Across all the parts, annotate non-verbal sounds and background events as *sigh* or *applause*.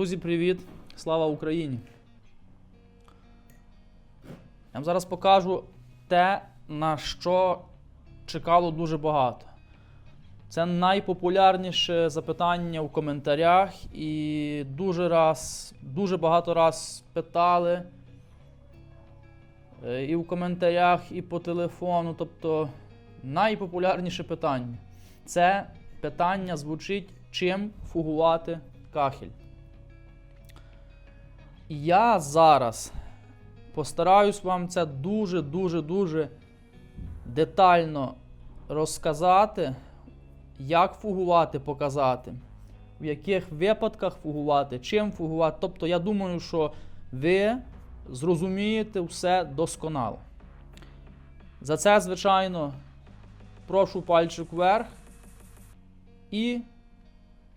Друзі, привіт! Слава Україні! Я вам зараз покажу те, на що чекало дуже багато. Це найпопулярніше запитання в коментарях, і дуже раз, дуже багато раз питали е, і в коментарях, і по телефону. Тобто найпопулярніше питання. Це питання звучить, чим фугувати кахель. І Я зараз постараюсь вам це дуже-дуже дуже детально розказати, як фугувати, показати, в яких випадках фугувати, чим фугувати. Тобто, я думаю, що ви зрозумієте все досконало. За це, звичайно, прошу пальчик вверх. І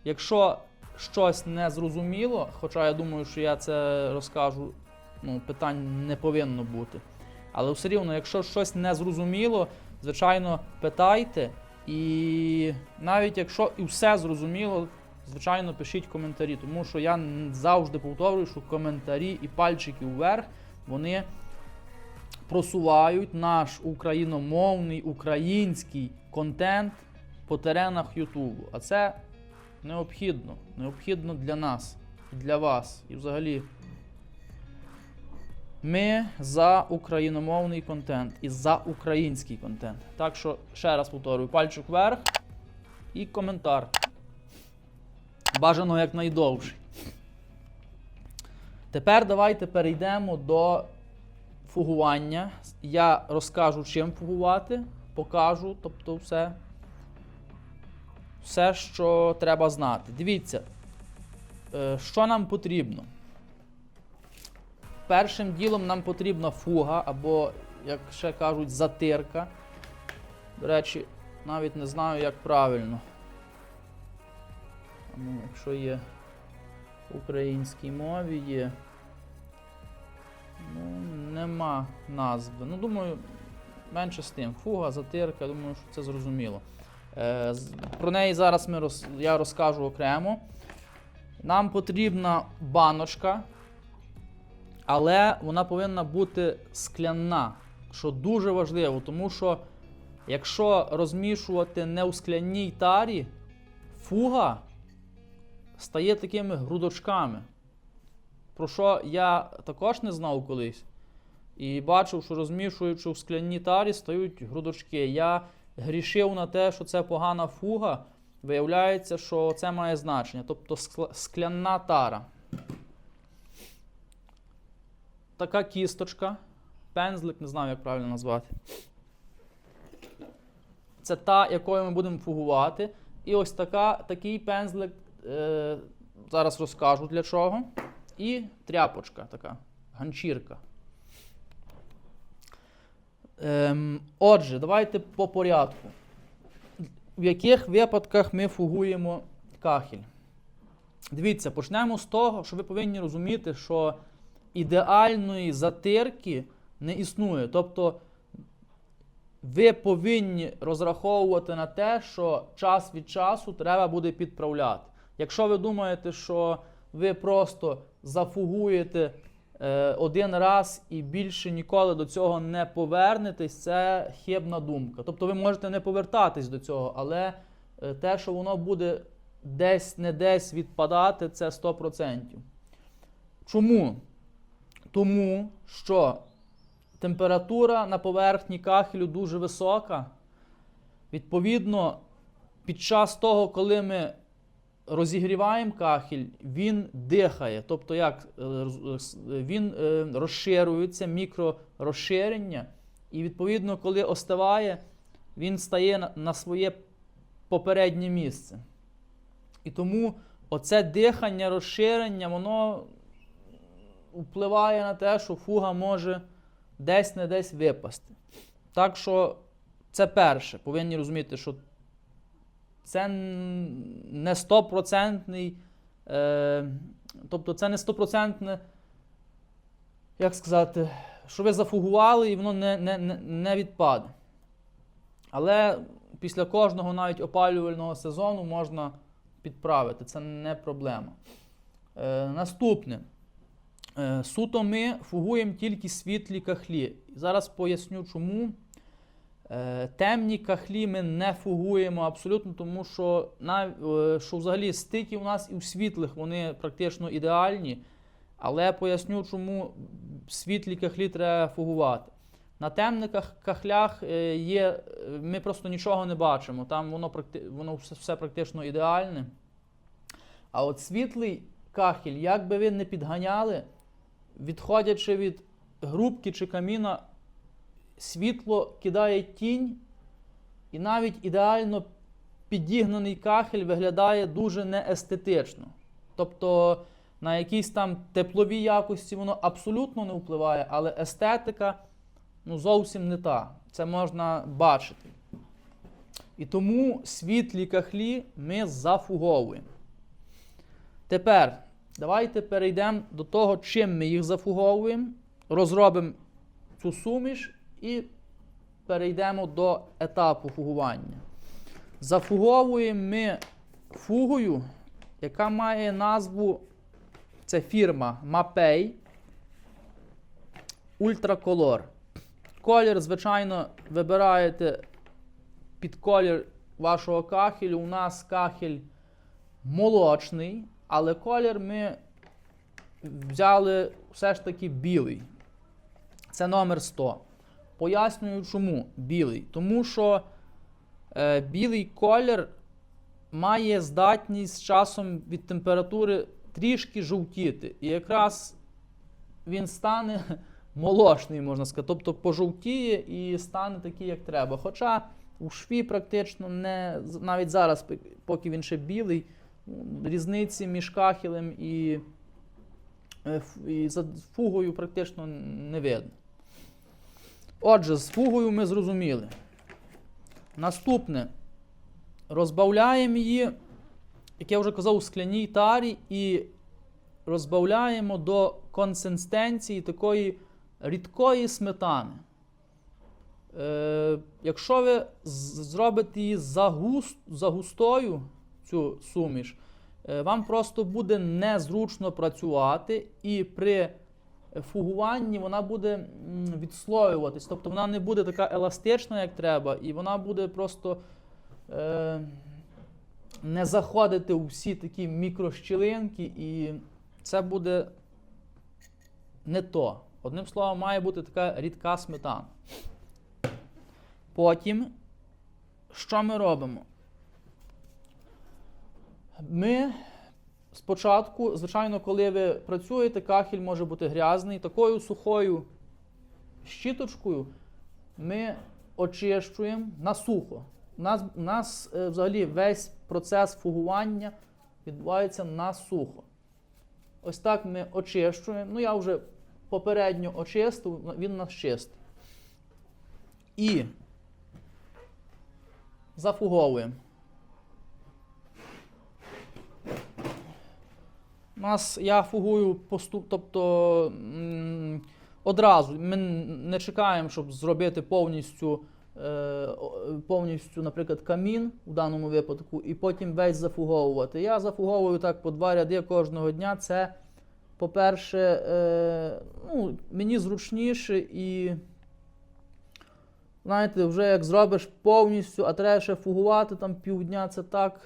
якщо щось не зрозуміло, хоча я думаю, що я це розкажу, ну, питань не повинно бути. Але все рівно, якщо щось не зрозуміло, звичайно, питайте. І навіть якщо і все зрозуміло, звичайно, пишіть коментарі, тому що я завжди повторюю, що коментарі і пальчики вверх, вони просувають наш україномовний, український контент по теренах Ютубу. А це необхідно. Необхідно для нас для вас. І взагалі. Ми за україномовний контент і за український контент. Так що, ще раз повторюю, пальчик вверх і коментар. Бажано якнайдовший. Тепер давайте перейдемо до фугування. Я розкажу, чим фугувати, покажу, тобто все, все, що треба знати. Дивіться, е, що нам потрібно. Першим ділом нам потрібна фуга, або, як ще кажуть, затирка. До речі, навіть не знаю, як правильно. Ну, якщо є в українській мові є. Ну, нема назви. Ну, думаю, менше з тим. Фуга, затирка, думаю, що це зрозуміло. Е, про неї зараз ми роз, я розкажу окремо. Нам потрібна баночка, але вона повинна бути скляна, що дуже важливо, тому що якщо розмішувати не у скляній тарі, фуга стає такими грудочками. Про що я також не знав колись. І бачив, що розмішуючи в скляній тарі, стають грудочки. Я грішив на те, що це погана фуга. Виявляється, що це має значення. Тобто скляна тара. Така кісточка. Пензлик, не знаю, як правильно назвати. Це та, якою ми будемо фугувати. І ось така, такий пензлик. Е, зараз розкажу для чого. І тряпочка така, ганчірка. Ем, отже, давайте по порядку. В яких випадках ми фугуємо кахель? Дивіться, почнемо з того, що ви повинні розуміти, що ідеальної затирки не існує. Тобто ви повинні розраховувати на те, що час від часу треба буде підправляти. Якщо ви думаєте, що ви просто зафугуєте один раз і більше ніколи до цього не повернетесь, це хибна думка. Тобто ви можете не повертатись до цього, але е, те, що воно буде десь не десь відпадати, це 100%. Чому? Тому що температура на поверхні кахелю дуже висока. Відповідно, під час того, коли ми розігріваємо кахель, він дихає. Тобто, як е, роз- с- він е, розширюється, мікророзширення, і відповідно, коли остиває, він стає на- своє попереднє місце. І тому оце дихання, розширення, воно впливає на те, що фуга може десь не десь випасти. Так що це перше. Повинні розуміти, що це не стопроцентний, е, тобто це не стопроцентне, як сказати, що ви зафугували і воно не, не, не, відпаде. Але після кожного навіть опалювального сезону можна підправити, це не проблема. Е, наступне. Е, суто ми фугуємо тільки світлі кахлі. Зараз поясню чому. Е, темні кахлі ми не фугуємо абсолютно, тому що, е, що взагалі стики у нас і в світлих вони практично ідеальні. Але поясню, чому світлі кахлі треба фугувати. На темних кахлях е, є, ми просто нічого не бачимо. Там воно, воно все, практично ідеальне. А от світлий кахель, як би ви не підганяли, відходячи від грубки чи каміна, світло кидає тінь, і навіть ідеально підігнаний кахель виглядає дуже неестетично. Тобто на якісь там теплові якості воно абсолютно не впливає, але естетика ну, зовсім не та. Це можна бачити. І тому світлі кахлі ми зафуговуємо. Тепер давайте перейдемо до того, чим ми їх зафуговуємо, розробимо цю суміш і перейдемо до етапу фугування. Зафуговуємо ми фугою, яка має назву, це фірма Mapei Ultracolor. Колір, звичайно, вибираєте під колір вашого кахелю. У нас кахель молочний, але колір ми взяли все ж таки білий. Це номер 100. Пояснюю, чому білий. Тому що е, білий колір має здатність з часом від температури трішки жовтіти. І якраз він стане *laughs* молочний, можна сказати. Тобто пожовтіє і стане такий, як треба. Хоча у шві практично не навіть зараз, поки він ще білий, різниці між кахелем і, е, і фугою практично не видно. Отже, з фугою ми зрозуміли. Наступне. Розбавляємо її, як я вже казав, у скляній тарі і розбавляємо до консистенції такої рідкої сметани. Е, якщо ви зробите її загуст, загустою, цю суміш, е, вам просто буде незручно працювати, і при фугуванні вона буде відслоюватись. Тобто вона не буде така еластична, як треба, і вона буде просто е, не заходити у всі такі мікрощілинки, і це буде не то. Одним словом, має бути така рідка сметана. Потім, що ми робимо? Ми спочатку, звичайно, коли ви працюєте, кахель може бути грязний. Такою сухою щіточкою ми очищуємо на сухо. У нас, у нас е, взагалі весь процес фугування відбувається на сухо. Ось так ми очищуємо. Ну, я вже попередньо очистив, він нас чистий. І зафуговуємо. Нас я фугую поступ, тобто одразу. Ми не чекаємо, щоб зробити повністю, е, повністю, наприклад, камін у даному випадку, і потім весь зафуговувати. Я зафуговую так по два ряди кожного дня. Це, по-перше, е, ну, мені зручніше і. Знаєте, вже як зробиш повністю, а треба ще фугувати там півдня, це так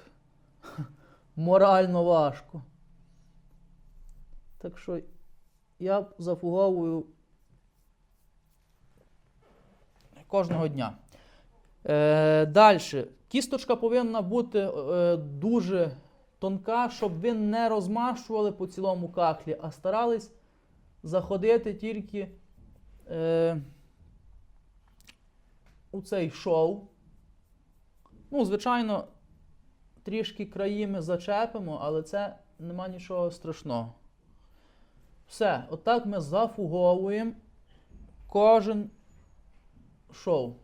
*laughs* морально важко. Так що я зафуговую кожного дня. Е, Далі. Кісточка повинна бути е, дуже тонка, щоб ви не розмащували по цілому кахлі, а старались заходити тільки е, у цей шоу. Ну, звичайно, трішки краї ми зачепимо, але це нема нічого страшного. Все, отак ми зафуговуємо кожен шоу.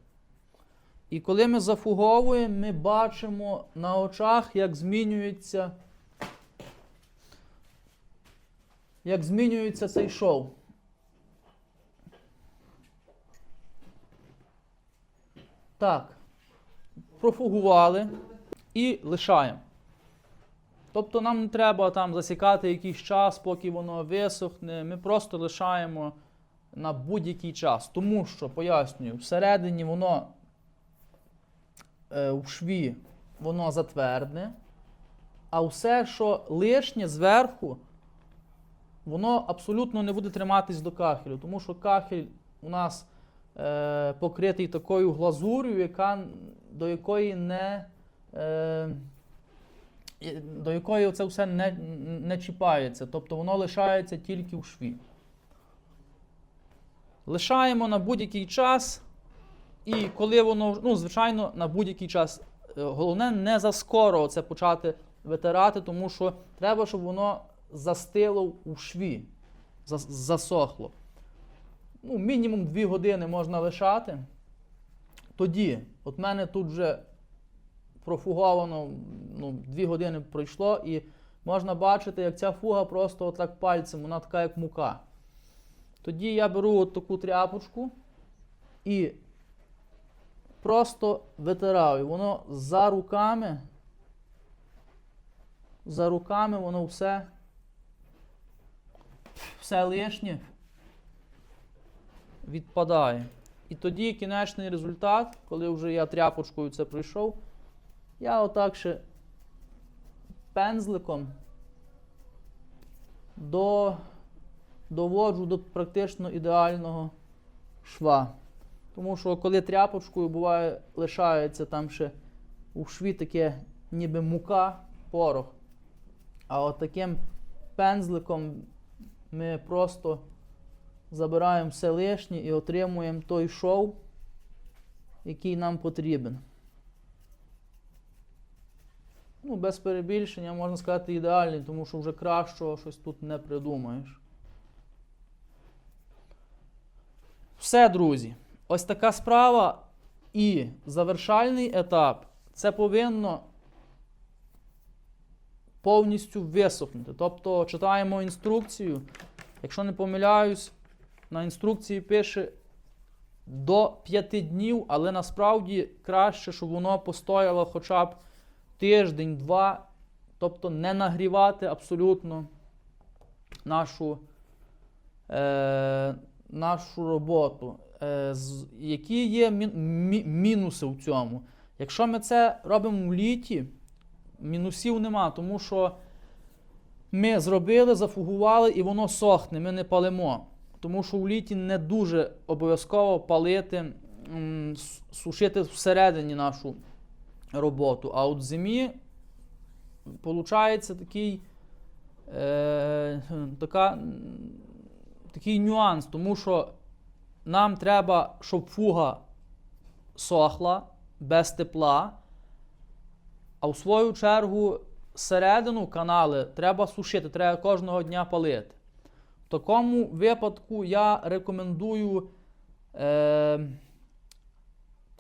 І коли ми зафуговуємо, ми бачимо на очах, як змінюється, як змінюється цей шоу. Так, профугували і лишаємо. Тобто нам не треба там засікати якийсь час, поки воно висохне. Ми просто лишаємо на будь-який час. Тому що, пояснюю, всередині воно е, в шві воно затвердне, а все, що лишнє зверху, воно абсолютно не буде триматись до кахелю, тому що кахель у нас е, покритий такою глазур'ю, яка, до якої не. Е, до якої це все не, не чіпається, тобто воно лишається тільки в шві. Лишаємо на будь-який час, і коли воно, ну, звичайно, на будь-який час. Е, Головне не заскоро це почати витирати, тому що треба, щоб воно застило у шві, засохло. Ну, мінімум 2 години можна лишати. Тоді, от мене тут вже профуговано, ну, 2 години пройшло, і можна бачити, як ця фуга просто отак пальцем, вона така, як мука. Тоді я беру от таку тряпочку і просто витираю. Воно за руками, за руками воно все, все лишнє відпадає. І тоді кінечний результат, коли вже я тряпочкою це пройшов, я отак ще пензликом до, доводжу до практично ідеального шва. Тому що коли тряпочкою буває, лишається там ще у шві таке ніби мука, порох. А от таким пензликом ми просто забираємо все лишнє і отримуємо той шов, який нам потрібен. Ну, без перебільшення, можна сказати, ідеальний, тому що вже кращого щось тут не придумаєш. Все, друзі. Ось така справа. І завершальний етап це повинно повністю висохнути. Тобто читаємо інструкцію. Якщо не помиляюсь, на інструкції пише до 5 днів, але насправді краще, щоб воно постояло хоча б тиждень-два, тобто не нагрівати абсолютно нашу, е, нашу роботу. Е, з, які є мі, мі, мінуси в цьому? Якщо ми це робимо в літі, мінусів нема, тому що ми зробили, зафугували і воно сохне, ми не палимо. Тому що в літі не дуже обов'язково палити, сушити всередині нашу роботу. А от в зимі виходить такий, е, така, такий нюанс, тому що нам треба, щоб фуга сохла без тепла, а в свою чергу середину канали треба сушити, треба кожного дня палити. В такому випадку я рекомендую е,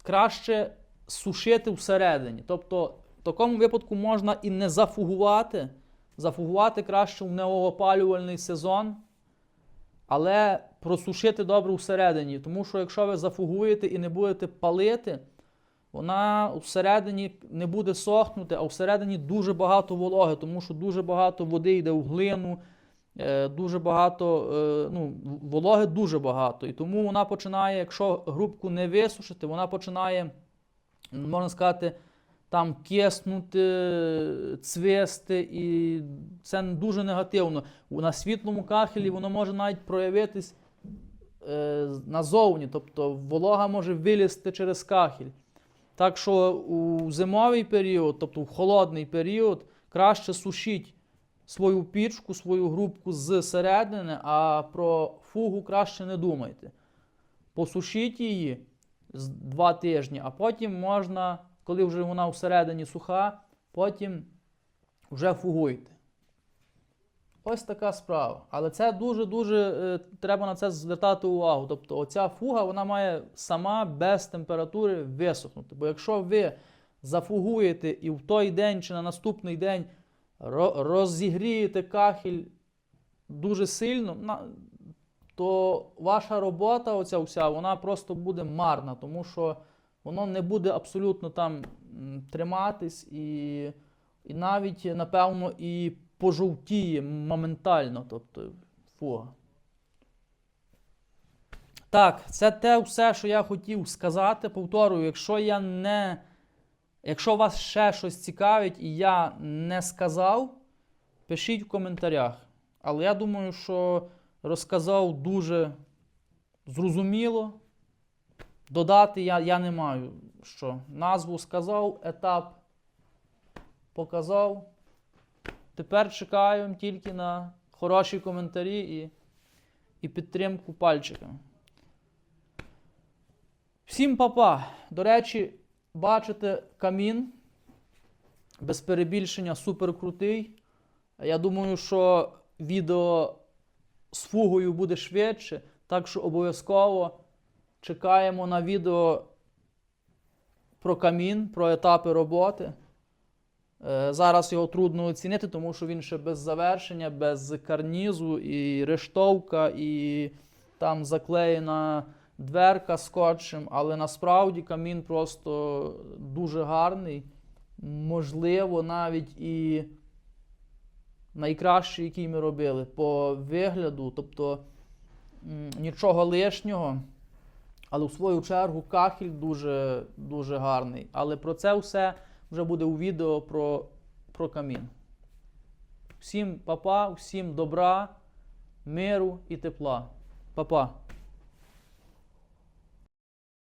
краще сушити всередині. Тобто, в такому випадку можна і не зафугувати. Зафугувати краще в неопалювальний сезон, але просушити добре всередині. Тому що якщо ви зафугуєте і не будете палити, вона всередині не буде сохнути, а всередині дуже багато вологи, тому що дуже багато води йде в глину, е, дуже багато, е, ну, вологи дуже багато. І тому вона починає, якщо грубку не висушити, вона починає, можна сказати, там киснути, цвісти, і це дуже негативно. На світлому кахелі воно може навіть проявитись е, назовні, тобто волога може вилізти через кахель. Так що у зимовий період, тобто в холодний період, краще сушіть свою пічку, свою грубку з середини, а про фугу краще не думайте. Посушіть її два тижні, а потім можна, коли вже вона всередині суха, потім вже фугуйте. Ось така справа. Але це дуже-дуже е, треба на це звертати увагу. Тобто, оця фуга вона має сама без температури висохнути. Бо якщо ви зафугуєте і в той день чи на наступний день розігрієте кахель дуже сильно, то ваша робота, оця вся, вона просто буде марна, тому що воно не буде абсолютно там триматись і і навіть, напевно, і пожовтіє моментально. Тобто, фуга. Так, це те все, що я хотів сказати. Повторюю, якщо я не. Якщо вас ще щось цікавить і я не сказав, пишіть в коментарях. Але я думаю, що розказав дуже зрозуміло. Додати я, я не маю що. Назву сказав, етап показав. Тепер чекаємо тільки на хороші коментарі і, і підтримку пальчиками. Всім папа. До речі, бачите камін. Без перебільшення супер крутий. Я думаю, що відео з фугою буде швидше, так що обов'язково чекаємо на відео про камін, про етапи роботи. Е, Зараз його трудно оцінити, тому що він ще без завершення, без карнізу, і рештовка, і там заклеєна дверка скотчем. Але насправді камін просто дуже гарний. Можливо, навіть і найкращий, який ми робили по вигляду, тобто нічого лишнього. Але в свою чергу кахіль дуже, дуже гарний. Але про це все вже буде у відео про, про камін. Всім папа, всім добра, миру і тепла. Па-па.